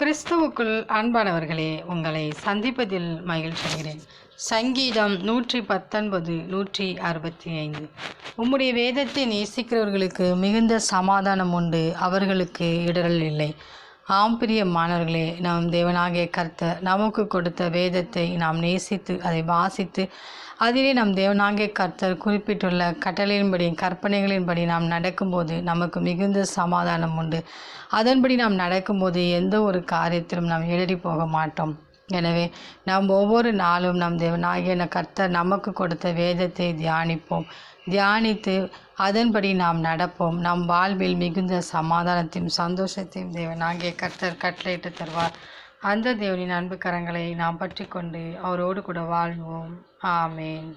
கிறிஸ்துவுக்குள் அன்பானவர்களே உங்களை சந்திப்பதில் மகிழ்ச்சிகிறேன் சங்கீதம் நூற்றி பத்தொன்பது நூற்றி அறுபத்தி ஐந்து உம்முடைய வேதத்தை நேசிக்கிறவர்களுக்கு மிகுந்த சமாதானம் உண்டு அவர்களுக்கு இடரல் இல்லை. ஆம் பிரியமானவர்களே நாம் தேவனாகிய கர்த்தர் நமக்கு கொடுத்த வேதத்தை நாம் நேசித்து அதை வாசித்து அதிலே நம் தேவனாகிய கர்த்தர் குறிப்பிட்டுள்ள கட்டளையின்படி கற்பனைகளின்படி நாம் நடக்கும்போது நமக்கு மிகுந்த சமாதானம் உண்டு. அதன்படி நாம் நடக்கும்போது எந்த ஒரு காரியத்திலும் நாம் இடறி போக மாட்டோம். எனவே நாம் ஒவ்வொரு நாளும் நம் தேவனாகிய கர்த்தர் நமக்கு கொடுத்த வேதத்தை தியானிப்போம். தியானித்து அதன்படி நாம் நடப்போம். நம் வாழ்வில் மிகுந்த சமாதானத்தையும் சந்தோஷத்தையும் தேவன் அங்கே கர்த்தர் கட்டளையிட்டு தருவார். அந்த தேவனின் அன்பு கரங்களை நாம் பற்றி கொண்டு அவரோடு கூட வாழ்வோம். ஆமேன்.